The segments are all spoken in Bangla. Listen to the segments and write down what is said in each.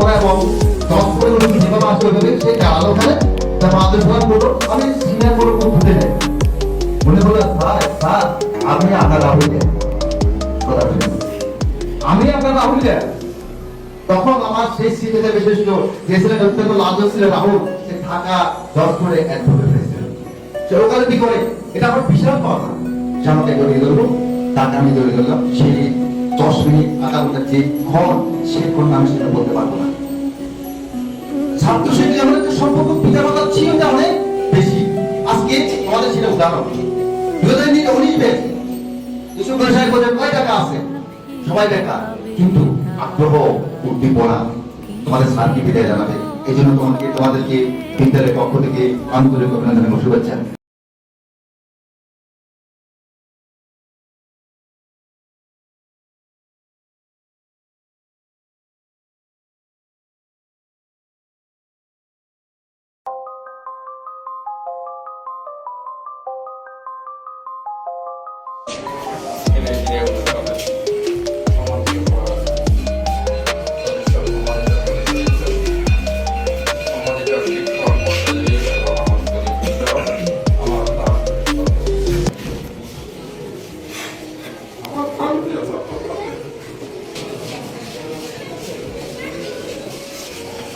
কোট পরা এবং দশ করে উনি যেভাবে আসতে হবে সে দাঁড়াল ওখানে। তারপর আদেশ প্রদান করল আমি সিনিয়র বলে খুব খুঁজে নেই। মনে হলো স্যার স্যার, আমি আপনার রাহুল কথা। আমি আপনার রাহুল তখন আমার সেই সিটিতে বিশিষ্ট যে ছিলেন অত্যন্ত লাজক ছিলেন রাহুল, সে ঢাকা যশোরে অ্যাডভোকেট হয়েছিল সে ওখানে কি করে? এটা আমার বিশাল পাওয়া সে আমাকে জড়িয়ে তাকে আমি জড়িয়ে ধরলাম। সেই দশ মিনিট মধ্যে যে ক্ষণ সে কোন আমি সেটা বলতে পারব না। ছাত্র শিক্ষক আমাদের আমাদের তোমাদের জানাবে। এই জন্য তোমাকে, তোমাদেরকে বিদ্যালয়ের পক্ষ থেকে আন্তরিক অভিনন্দন শুভেচ্ছা।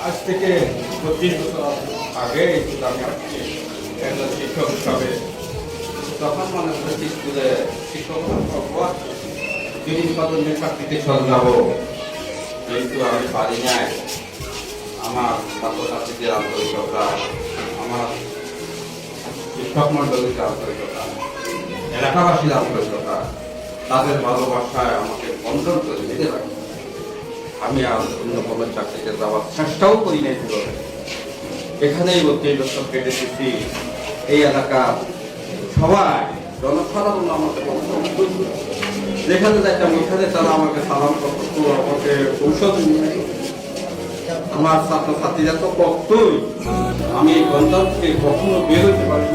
আজ থেকে পঁচিশ বছর আগে আমি একজন শিক্ষক হিসাবে তখন মনে হচ্ছে স্কুলে শিক্ষক হওয়ার জিনিসপত্র চাকরিতে চলে যাব কিন্তু আমি পারি নাই আমার ছাত্রছাত্রীদের আন্তরিকতা আমার শিক্ষক মন্ডলীর আন্তরিকতা এলাকাবাসীর আন্তরিকতা তাদের ভালোবাসায় আমাকে বন্ধন করে নিতে পারি আমি আর অন্য কোনো চাকরিতে যাওয়ার চেষ্টাও করি নাই এখানেই বত্রিশ বছর কেটেছি এই এলাকার সবাই জনসাধারণ আমাকে। যেখানে যাইতাম ওইখানে তারা আমাকে সালাম করতো আমাকে ঔষধ আমার ছাত্র ছাত্রীরা তো কতই আমি এই গন্তব্য থেকে কখনো বের হতে পারি।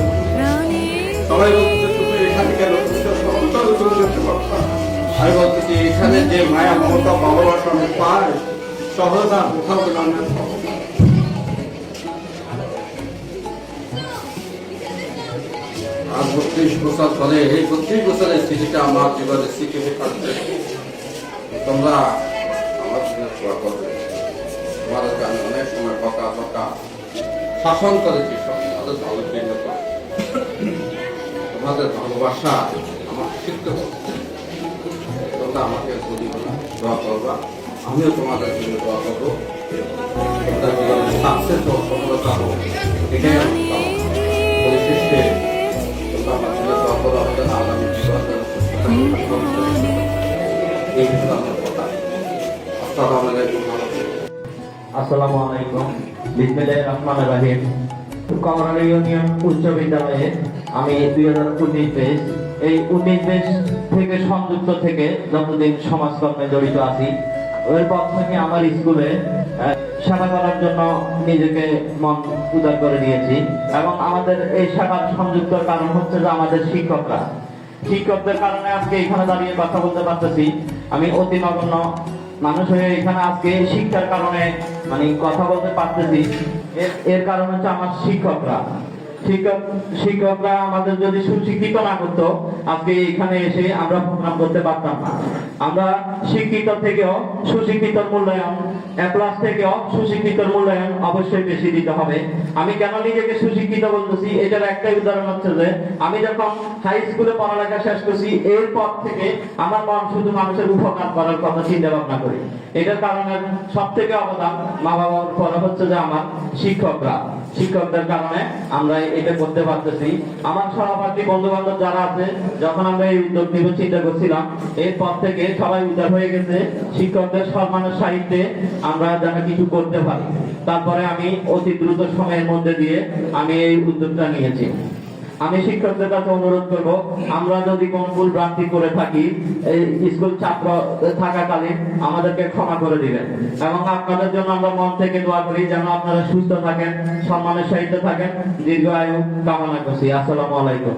সবাই বলতে তুমি এখানে কেন। আমি বলতে কি এখানে যে মায়া মমতা ভালোবাসা আমি পাই সহজে আর কোথাও না আজ বত্রিশ বছর পরে এই বত্রিশ বছরের স্মৃতিটা আমার জীবনে স্মৃতি হয়ে থাকবে তোমরা আমার জন্য দোয়া করবে। তোমাদেরকে আমি অনেক সময় বকা বকা শাসন করেছি তোমাদের ভালো জন্য তোমাদের ভালোবাসা আমার শিখতে তোমরা আমাকে দোয়া করবা, আমিও তোমাদের জন্য দোয়া করব। সাকসেস হোক সফলতা হোক এটাই কামনা। পরিশেষে জড়িত আছি আমার স্কুলে সেবা করার জন্য নিজেকে মন উদার করে দিয়েছি এবং আমাদের এই সেবার সংযুক্ত কারণ হচ্ছে যে আমাদের শিক্ষকরা। শিক্ষকদের কারণে আজকে এখানে দাঁড়িয়ে কথা বলতে পারতেছি। আমি অতি নগণ্য মানুষ হয়ে এখানে আজকে শিক্ষার কারণে মানে কথা বলতে পারতেছি। এর কারণ হচ্ছে আমার শিক্ষকরা। শিক্ষক, শিক্ষকরা আমাদের যদি সুশিক্ষিত না করতো, আজকে এখানে এসে আমরা প্রোগ্রাম করতে পারতাম না। আমরা শিক্ষিত থেকেও সুশিক্ষিত মূল্যায়ন ক্লাস থেকেও সুশিক্ষিত মূল্যায়ন অবশ্যই বেশি দিতে হবে। আমি কেন নিজেকে সুশিক্ষিত বলতেছি? এটার একটাই উদাহরণ হচ্ছে যে, আমি যখন হাই স্কুলে পড়ালেখা শেষ করছি এরপর থেকে আমার মন শুধু মানুষের উপকার করার কথা চিন্তা ভাবনা করি। এটার কারণে সব থেকে অবদান মা বাবার পরে হচ্ছে যে আমার শিক্ষকরা। শিক্ষকদের কারণে আমরা এটা করতে পারতেছি। আমার সহপাঠী বন্ধু বান্ধব যারা আছে, যখন আমরা এই উদ্যোগ নিব চিন্তা করছিলাম, এরপর থেকে সবাই উদ্ধার হয়ে গেছে। শিক্ষকদের সম্মানের সাহিত্যে আমরা যেন কিছু করতে পারি। তারপরে আমি অতি দ্রুত সময়ের মধ্যে দিয়ে আমি এই উদ্যোগটা নিয়েছি। আমি শিক্ষকদের কাছে অনুরোধ করব, আমরা যদি কোন ভুল ভ্রান্তি করে থাকি স্কুল ছাত্র থাকাকালীন আমাদেরকে ক্ষমা করে দিবেন। এবং আপনাদের জন্য আমরা মন থেকে দোয়া করি যেন আপনারা সুস্থ থাকেন, সম্মানের সহিত থাকেন। দীর্ঘ আয়ু কামনা করছি। আসসালামু আলাইকুম।